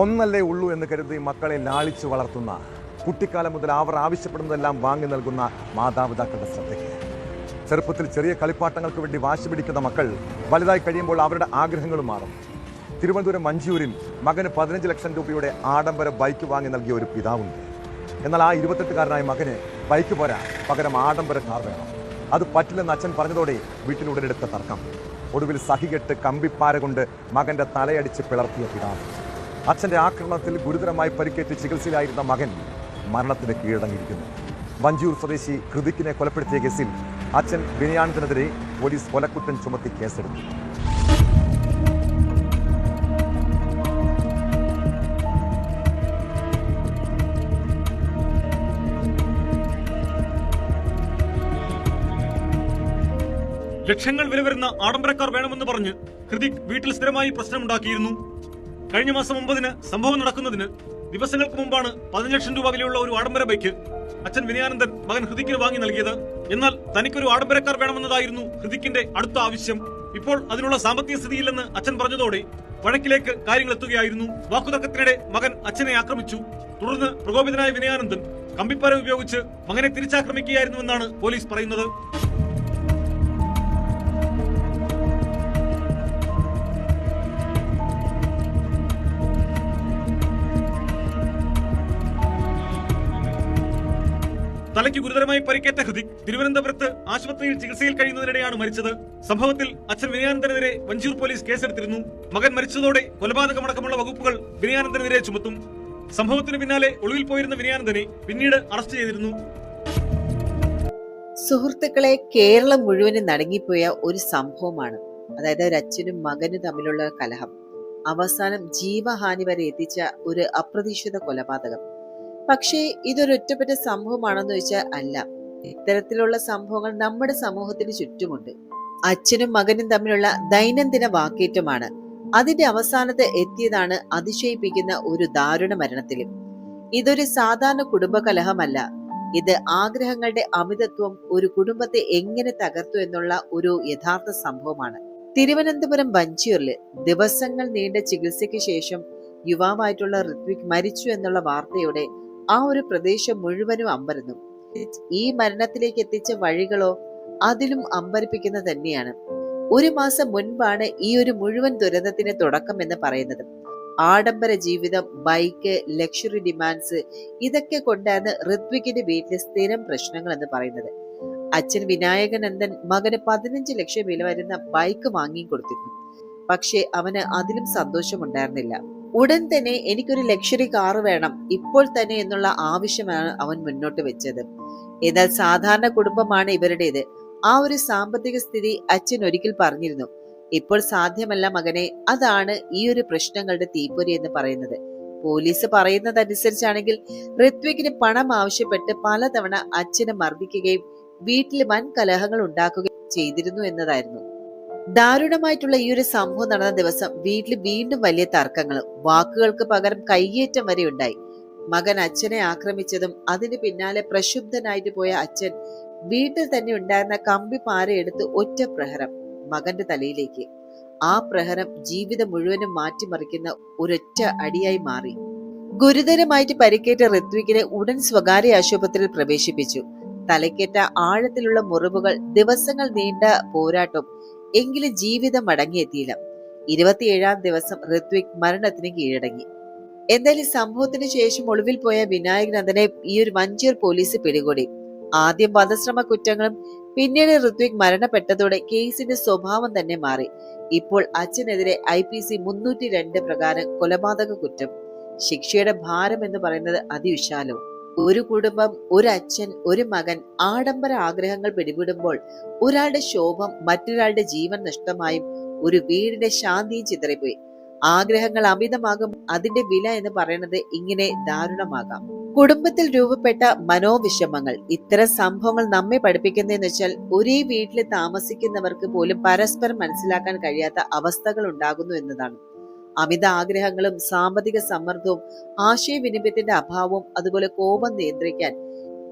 ഒന്നല്ലേ ഉള്ളൂ എന്ന് കരുതി മക്കളെ ലാളിച്ചു വളർത്തുന്ന. കുട്ടിക്കാലം മുതൽ അവർ ആവശ്യപ്പെടുന്നതെല്ലാം വാങ്ങി നൽകുന്ന മാതാപിതാക്കളുടെ ശ്രദ്ധയ്ക്ക്. ചെറുപ്പത്തിൽ ചെറിയ കളിപ്പാട്ടങ്ങൾക്ക് വേണ്ടി വാശി പിടിക്കുന്ന മക്കൾ വലുതായി കഴിയുമ്പോൾ അവരുടെ ആഗ്രഹങ്ങളും മാറും. തിരുവനന്തപുരം മഞ്ചൂരിൽ മകന് പതിനഞ്ച് ലക്ഷം രൂപയുടെ ആഡംബര ബൈക്ക് വാങ്ങി നൽകിയ ഒരു പിതാവുണ്ട്. എന്നാൽ ആ ഇരുപത്തെട്ടുകാരനായ മകന് ബൈക്ക് പോരാ പകരം ആഡംബര കാർ വേണം. അത് പറ്റില്ലെന്ന് അച്ഛൻ പറഞ്ഞതോടെ വീട്ടിൽ ഉടലെടുത്ത തർക്കം. ഒടുവിൽ സഹികെട്ട് കമ്പിപ്പാര കൊണ്ട് മകന്റെ തലയടിച്ച് പിളർത്തിയ പിതാവ്. അച്ഛന്റെ ആക്രമണത്തിൽ ഗുരുതരമായി പരിക്കേറ്റ് ചികിത്സയിലായിരുന്ന മകൻ മരണത്തിന് കീഴടങ്ങിയിരിക്കുന്നു. വഞ്ചൂർ സ്വദേശി കൃതിക്കിനെ കൊലപ്പെടുത്തിയ കേസിൽ അച്ഛൻ വിനയാനന്ദനെതിരെ പോലീസ് കൊലക്കുറ്റം ചുമത്തി കേസെടുത്തു. ലക്ഷങ്ങൾ വില വരുന്ന ആഡംബരക്കാർ വേണമെന്ന് പറഞ്ഞ് ഹൃതിക് വീട്ടിൽ സ്ഥിരമായി പ്രശ്നമുണ്ടാക്കിയിരുന്നു. കഴിഞ്ഞ മാസം ഒമ്പതിന് സംഭവം നടക്കുന്നതിന് ദിവസങ്ങൾക്ക് മുമ്പാണ് പതിനഞ്ച് ലക്ഷം രൂപ വിലയുള്ള ഒരു ആഡംബര ബൈക്ക് അച്ഛൻ വിനയാനന്ദൻ മകൻ ഹൃതിക്കിന് വാങ്ങി നൽകിയത്. എന്നാൽ തനിക്കൊരു ആഡംബരക്കാർ വേണമെന്നതായിരുന്നു ഹൃതിക്കിന്റെ അടുത്ത ആവശ്യം. ഇപ്പോൾ അതിനുള്ള സാമ്പത്തിക സ്ഥിതിയില്ലെന്ന് അച്ഛൻ പറഞ്ഞതോടെ വഴക്കിലേക്ക് കാര്യങ്ങൾ എത്തുകയായിരുന്നു വാക്കുതർക്കത്തിനിടെ മകൻ അച്ഛനെ ആക്രമിച്ചു. തുടർന്ന് പ്രകോപിതനായ വിനയാനന്ദൻ കമ്പിപ്പാര ഉപയോഗിച്ച് മകനെ തിരിച്ചാക്രമിക്കുകയായിരുന്നുവെന്നാണ് പോലീസ് പറയുന്നത്. തലയ്ക്ക് ഗുരുതരമായി പരിക്കേറ്റ ഹൃതിക് തിരുവനന്തപുരത്ത് ആശുപത്രിയിൽ ചികിത്സയിൽ കഴിയുന്നതിനിടെയാണ് മരിച്ചത്. സംഭവത്തിൽ അച്ഛൻ വിനയാനന്ദനെതിരെ വഞ്ചൂർ പോലീസ് കേസെടുത്തിരുന്നു. മകൻ മരിച്ചതോടെ കൊലപാതകമടക്കമുള്ള വകുപ്പുകൾ വിനയാനന്ദനെതിരെ ചുമത്തും. സംഭവത്തിന് പിന്നാലെ ഒളിവിൽ പോയിരുന്ന വിനയാനന്ദനെ പിന്നീട് അറസ്റ്റ് ചെയ്തിരുന്നു. സുഹൃത്തുക്കളെ കേരളം മുഴുവനും നടങ്ങിപ്പോയ ഒരു സംഭവമാണ്. അതായത് ഒരു അച്ഛനും മകനും തമ്മിലുള്ള കലഹം. അവസാനം ജീവഹാനി വരെ എത്തിച്ച ഒരു അപ്രതീക്ഷിത കൊലപാതകം. പക്ഷേ ഇതൊരു ഒറ്റപ്പെട്ട സംഭവമാണെന്ന് വെച്ചാൽ അല്ല. ഇത്തരത്തിലുള്ള സംഭവങ്ങൾ നമ്മുടെ സമൂഹത്തിന് ചുറ്റുമുണ്ട്. അച്ഛനും മകനും തമ്മിലുള്ള ദൈനംദിന വാക്കേറ്റമാണ്. അതിന്റെ അവസാനത്ത് എത്തിയതാണ് അതിശയിപ്പിക്കുന്ന ഒരു ദാരുണ മരണത്തിലും. ഇതൊരു സാധാരണ കുടുംബകലഹമല്ല. ഇത് ആഗ്രഹങ്ങളുടെ അമിതത്വം ഒരു കുടുംബത്തെ എങ്ങനെ തകർത്തു എന്നുള്ള ഒരു യഥാർത്ഥ സംഭവമാണ്. തിരുവനന്തപുരം വഞ്ചിയൂരിൽ ദിവസങ്ങൾ നീണ്ട ചികിത്സയ്ക്ക് ശേഷം യുവാവായിട്ടുള്ള ഋത്വിക് മരിച്ചു എന്നുള്ള വാർത്തയോടെ ആ ഒരു പ്രദേശം മുഴുവനും അമ്പരന്നു. ഈ മരണത്തിലേക്ക് എത്തിച്ച വഴികളോ അതിലും അമ്പരിപ്പിക്കുന്ന തന്നെയാണ്. ഒരു മാസം മുൻപാണ് ഈ ഒരു മുഴുവൻ ദുരന്തത്തിന് തുടക്കം എന്ന് പറയുന്നത്. ആഡംബര ജീവിതം ബൈക്ക് ലക്ഷറി ഡിമാൻഡ്സ് ഇതൊക്കെ കൊണ്ടാണ് ഋത്വികിന്റെ വീട്ടിലെ സ്ഥിരം പ്രശ്നങ്ങൾ എന്ന് പറയുന്നത്. അച്ഛൻ വിനായകനന്ദൻ മകന് പതിനഞ്ച് ലക്ഷം വില വരുന്ന ബൈക്ക് വാങ്ങി കൊടുത്തിരുന്നു. പക്ഷേ അവന് അതിലും സന്തോഷമുണ്ടായിരുന്നില്ല. ഉടൻ തന്നെ എനിക്കൊരു ലക്ഷറി കാറ് വേണം. ഇപ്പോൾ തന്നെ എന്നുള്ള ആവശ്യമാണ് അവൻ മുന്നോട്ട് വെച്ചത്. എന്നാൽ സാധാരണ കുടുംബമാണ് ഇവരുടേത്. ആ ഒരു സാമ്പത്തിക സ്ഥിതി അച്ഛൻ ഒരിക്കൽ പറഞ്ഞിരുന്നു. ഇപ്പോൾ സാധ്യമല്ല മകനെ. അതാണ് ഈ ഒരു പ്രശ്നങ്ങളുടെ തീപ്പൊരി എന്ന് പറയുന്നത്. പോലീസ് പറയുന്നതനുസരിച്ചാണെങ്കിൽ ഋത്വിക്കിന് പണം ആവശ്യപ്പെട്ട് പലതവണ അച്ഛനെ മർദ്ദിക്കുകയും വീട്ടിൽ വൻ കലഹങ്ങൾ ഉണ്ടാക്കുകയും ചെയ്തിരുന്നു എന്നതായിരുന്നു. ദാരുണമായിട്ടുള്ള ഈ ഒരു സംഭവം നടന്ന ദിവസം വീട്ടിൽ വീണ്ടും വലിയ തർക്കങ്ങളും വാക്കുകൾക്ക് പകരം കയ്യേറ്റം വരെ ഉണ്ടായി. മകൻ അച്ഛനെ ആക്രമിച്ചതും അതിന് പിന്നാലെ പ്രക്ഷുബ്ധനായിട്ട് പോയ അച്ഛൻ വീട്ടിൽ തന്നെ ഉണ്ടായിരുന്ന കമ്പി പാരയെടുത്ത് ഒറ്റ പ്രഹരം മകന്റെ തലയിലേക്ക്. ആ പ്രഹരം ജീവിതം മുഴുവനും മാറ്റിമറിക്കുന്ന ഒരൊറ്റ അടിയായി മാറി. ഗുരുതരമായിട്ട് പരിക്കേറ്റ ഋത്വിക്കിനെ ഉടൻ സ്വകാര്യ ആശുപത്രിയിൽ പ്രവേശിപ്പിച്ചു. തലക്കേറ്റ ആഴത്തിലുള്ള മുറിവുകൾ ദിവസങ്ങൾ നീണ്ട പോരാട്ടം എങ്കിലും ജീവിതം മടങ്ങിയെത്തിയില്ല ഇരുപത്തിയേഴാം ദിവസം ഋത്വിക് മരണത്തിന് കീഴടങ്ങി. എന്തായാലും സംഭവത്തിന് ശേഷം ഒളിവിൽ പോയ വിനായകനന്ദനെ ഈ ഒരു വഞ്ചിയൂർ പോലീസ് പിടികൂടി. ആദ്യം വധശ്രമ കുറ്റങ്ങളും പിന്നീട് ഋത്വിക് മരണപ്പെട്ടതോടെ കേസിന്റെ സ്വഭാവം തന്നെ മാറി. ഇപ്പോൾ അച്ഛനെതിരെ ഐ പി സി മുന്നൂറ്റി രണ്ട് പ്രകാരം കൊലപാതക കുറ്റം. ശിക്ഷയുടെ ഭാരം എന്ന് പറയുന്നത് അതിവിശാലവും. ഒരു കുടുംബം ഒരു അച്ഛൻ ഒരു മകൻ ആഡംബര ആഗ്രഹങ്ങൾ പിടിപെടുമ്പോൾ ഒരാളുടെ ശോഭം മറ്റൊരാളുടെ ജീവൻ നഷ്ടമായും ഒരു വീടിന്റെ ശാന്തിയും ചിതറിപ്പോയി. ആഗ്രഹങ്ങൾ അമിതമാകും അതിന്റെ വില എന്ന് പറയുന്നത് ഇങ്ങനെ ദാരുണമാകാം. കുടുംബത്തിൽ രൂപപ്പെട്ട മനോവിഷമങ്ങൾ ഇത്തരം സംഭവങ്ങൾ നമ്മെ പഠിപ്പിക്കുന്നതെന്ന് വെച്ചാൽ ഒരേ വീട്ടിൽ താമസിക്കുന്നവർക്ക് പോലും പരസ്പരം മനസ്സിലാക്കാൻ കഴിയാത്ത അവസ്ഥകൾ ഉണ്ടാകുന്നു എന്നതാണ്. അമിത ആഗ്രഹങ്ങളും സാമ്പത്തിക സമ്മർദ്ദവും ആശയവിനിമയത്തിന്റെ അഭാവവും അതുപോലെ കോപം നിയന്ത്രിക്കാൻ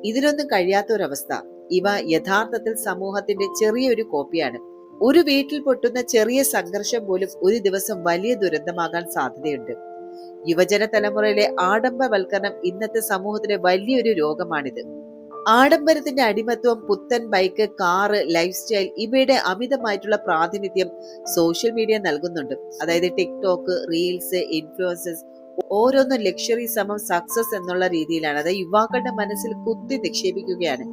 ഇതിനൊന്നും കഴിയാത്ത ഒരവസ്ഥ ഇവ യഥാർത്ഥത്തിൽ സമൂഹത്തിന്റെ ചെറിയൊരു കോപ്പിയാണ്. ഒരു വീട്ടിൽ പൊട്ടുന്ന ചെറിയ സംഘർഷം പോലും ഒരു ദിവസം വലിയ ദുരന്തമാകാൻ സാധ്യതയുണ്ട്. യുവജന തലമുറയിലെ ആഡംബരവൽക്കരണം ഇന്നത്തെ സമൂഹത്തിലെ വലിയൊരു രോഗമാണിത്. ആഡംബരത്തിന്റെ അടിമത്വം പുത്തൻ ബൈക്ക് കാറ് ലൈഫ് സ്റ്റൈൽ ഇവയുടെ അമിതമായിട്ടുള്ള പ്രാതിനിധ്യം സോഷ്യൽ മീഡിയ നൽകുന്നുണ്ട്. അതായത് ടിക്ടോക്ക് റീൽസ് ഇൻഫ്ലുവൻസസ് ഓരോന്നും ലക്ഷറി സമം സക്സസ് എന്നുള്ള രീതിയിലാണ്. അത് യുവാക്കളുടെ മനസ്സിൽ കുത്തി നിക്ഷേപിക്കുകയാണ്.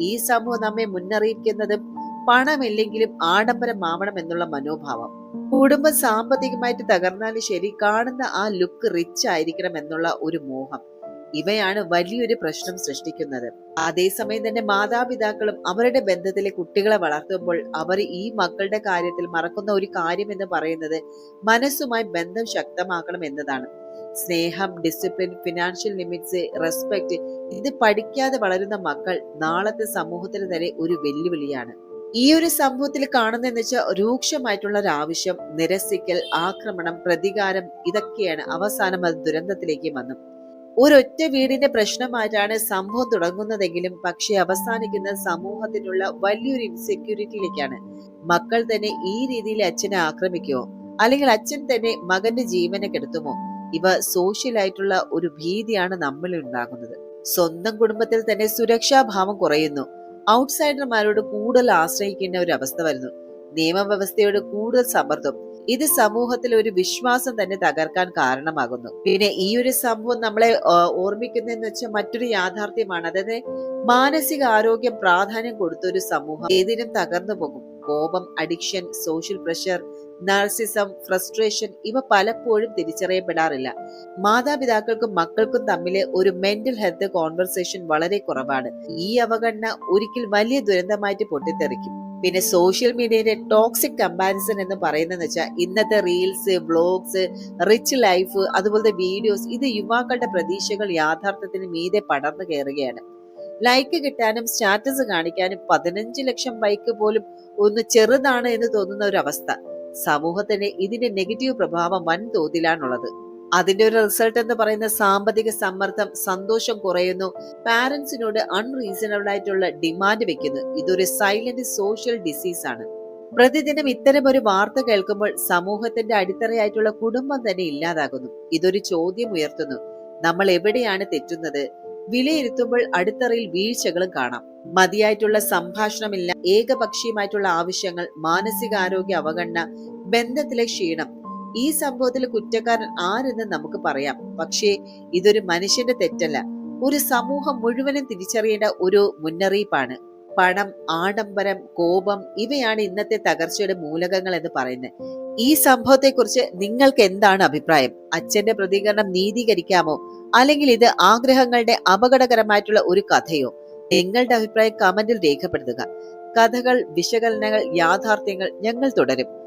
ഈ സമൂഹം നമ്മെ മുന്നറിയിക്കുന്നതും പണമില്ലെങ്കിലും ആഡംബരമാവണം എന്നുള്ള മനോഭാവം. കുടുംബം സാമ്പത്തികമായിട്ട് തകർന്നാലും ശരി കാണുന്ന ആ ലുക്ക് റിച്ച് ആയിരിക്കണം എന്നുള്ള ഒരു മോഹം. ഇവയാണ് വലിയൊരു പ്രശ്നം സൃഷ്ടിക്കുന്നത്. അതേസമയം തന്നെ മാതാപിതാക്കളും അവരുടെ ബന്ധത്തിലെ കുട്ടികളെ വളർത്തുമ്പോൾ അവർ ഈ മക്കളുടെ കാര്യത്തിൽ മറക്കുന്ന ഒരു കാര്യം എന്ന് പറയുന്നത് മനസ്സുമായി ബന്ധം ശക്തമാക്കണം എന്നതാണ്. സ്നേഹം ഡിസിപ്ലിൻ ഫിനാൻഷ്യൽ ലിമിറ്റ്സ് റെസ്പെക്ട് ഇത് പഠിക്കാതെ വളരുന്ന മക്കൾ നാളത്തെ സമൂഹത്തിന് തന്നെ ഒരു വെല്ലുവിളിയാണ്. ഈ ഒരു സംഭവത്തിൽ കാണുന്നതെന്ന് വെച്ചാൽ രൂക്ഷമായിട്ടുള്ള ഒരു ആവശ്യം നിരസിക്കൽ ആക്രമണം പ്രതികാരം ഇതൊക്കെയാണ് അവസാനം അത് ദുരന്തത്തിലേക്ക് വന്നു. ഒരൊറ്റ വീടിന്റെ പ്രശ്നമായിട്ടാണ് സംഭവം തുടങ്ങുന്നതെങ്കിലും പക്ഷെ അവസാനിക്കുന്ന സമൂഹത്തിനുള്ള വലിയൊരു ഇൻസെക്യൂരിറ്റിയിലേക്കാണ് മക്കൾ തന്നെ ഈ രീതിയിൽ അച്ഛനെ ആക്രമിക്കുമോ അല്ലെങ്കിൽ അച്ഛൻ തന്നെ മകന്റെ ജീവനെ കെടുത്തുമോ? ഇവ സോഷ്യലായിട്ടുള്ള ഒരു ഭീതിയാണ് നമ്മളിൽ ഉണ്ടാകുന്നത്. സ്വന്തം കുടുംബത്തിൽ തന്നെ സുരക്ഷാഭാവം കുറയുന്നു. ഔട്ട്സൈഡർമാരോട് കൂടുതൽ ആശ്രയിക്കേണ്ട ഒരു അവസ്ഥ വരുന്നു. നിയമവ്യവസ്ഥയോട് കൂടുതൽ സമ്മർദ്ദം. ഇത് സമൂഹത്തിൽ ഒരു വിശ്വാസം തന്നെ തകർക്കാൻ കാരണമാകുന്നു. പിന്നെ ഈ ഒരു സംഭവം നമ്മളെ ഓർമ്മിക്കുന്നതെന്ന് വെച്ചാൽ മറ്റൊരു യാഥാർത്ഥ്യമാണ്. അതായത് മാനസിക ആരോഗ്യം പ്രാധാന്യം കൊടുത്ത ഒരു സമൂഹം ഏതിനും തകർന്നു പോകും. കോപം addiction social pressure narcissism frustration ഇവ പലപ്പോഴും തിരിച്ചറിയപ്പെടാറില്ല. മാതാപിതാക്കൾക്കും മക്കൾക്കും തമ്മിലെ ഒരു മെന്റൽ ഹെൽത്ത് കോൺവെർസേഷൻ വളരെ കുറവാണ്. ഈ അവഗണന ഒരിക്കൽ വലിയ ദുരന്തമായിട്ട് പൊട്ടിത്തെറിക്കും. പിന്നെ സോഷ്യൽ മീഡിയയിലെ ടോക്സിക് കമ്പാരിസൺ എന്ന് പറയുന്നതെന്ന് വെച്ചാൽ ഇന്നത്തെ റീൽസ് വ്ളോഗ്സ് റിച്ച് ലൈഫ് അതുപോലത്തെ വീഡിയോസ് ഇത് യുവാക്കളുടെ പ്രതീക്ഷകൾ യാഥാർത്ഥ്യത്തിന് മീതെ പടർന്നു കയറുകയാണ്. ലൈക്ക് കിട്ടാനും സ്റ്റാറ്റസ് കാണിക്കാനും പതിനഞ്ച് ലക്ഷം ബൈക്ക് പോലും ഒന്ന് ചെറുതാണ് എന്ന് തോന്നുന്ന ഒരു അവസ്ഥ സമൂഹത്തിന് ഇതിന്റെ നെഗറ്റീവ് പ്രഭാവം വൻതോതിലാണുള്ളത്. അതിന്റെ ഒരു റിസൾട്ട് എന്ന് പറയുന്ന സാമ്പത്തിക സമ്മർദ്ദം സന്തോഷം കുറയുന്നു. പാരന്റ്സിനോട് അൺറീസണബിൾ ആയിട്ടുള്ള ഡിമാൻഡ് വെക്കുന്നു. ഇതൊരു സൈലന്റ് സോഷ്യൽ ഡിസീസ് ആണ്. പ്രതിദിനം ഇത്തരം ഒരു വാർത്ത കേൾക്കുമ്പോൾ സമൂഹത്തിന്റെ അടിത്തറയായിട്ടുള്ള കുടുംബം തന്നെ ഇല്ലാതാകുന്നു. ഇതൊരു ചോദ്യം ഉയർത്തുന്നു. നമ്മൾ എവിടെയാണ് തെറ്റുന്നത്? വിലയിരുത്തുമ്പോൾ അടിത്തറയിൽ വീഴ്ചകളും കാണാം. മതിയായിട്ടുള്ള സംഭാഷണമില്ല. ഏകപക്ഷീയമായിട്ടുള്ള ആവശ്യങ്ങൾ മാനസികാരോഗ്യ അവഗണന ബന്ധത്തിലെ ക്ഷീണം ഈ സംഭവത്തിൽ കുറ്റക്കാരൻ ആരെന്ന് നമുക്ക് പറയാം. പക്ഷേ ഇതൊരു മനുഷ്യന്റെ തെറ്റല്ല. ഒരു സമൂഹം മുഴുവനും തിരിച്ചറിയേണ്ട ഒരു മുന്നറിയിപ്പാണ്. പണം ആഡംബരം കോപം ഇവയാണ് ഇന്നത്തെ തകർച്ചയുടെ മൂലകങ്ങൾ എന്ന് പറയുന്നത്. ഈ സംഭവത്തെക്കുറിച്ച് നിങ്ങൾക്ക് എന്താണ് അഭിപ്രായം? അച്ഛന്റെ പ്രതികരണം നീതീകരിക്കാമോ? അല്ലെങ്കിൽ ഇത് ആഗ്രഹങ്ങളുടെ അപകടകരമായിട്ടുള്ള ഒരു കഥയോ? നിങ്ങളുടെ അഭിപ്രായം കമന്റിൽ രേഖപ്പെടുത്തുക. കഥകൾ വിശകലനങ്ങൾ യാഥാർത്ഥ്യങ്ങൾ ഞങ്ങൾ തുടരും.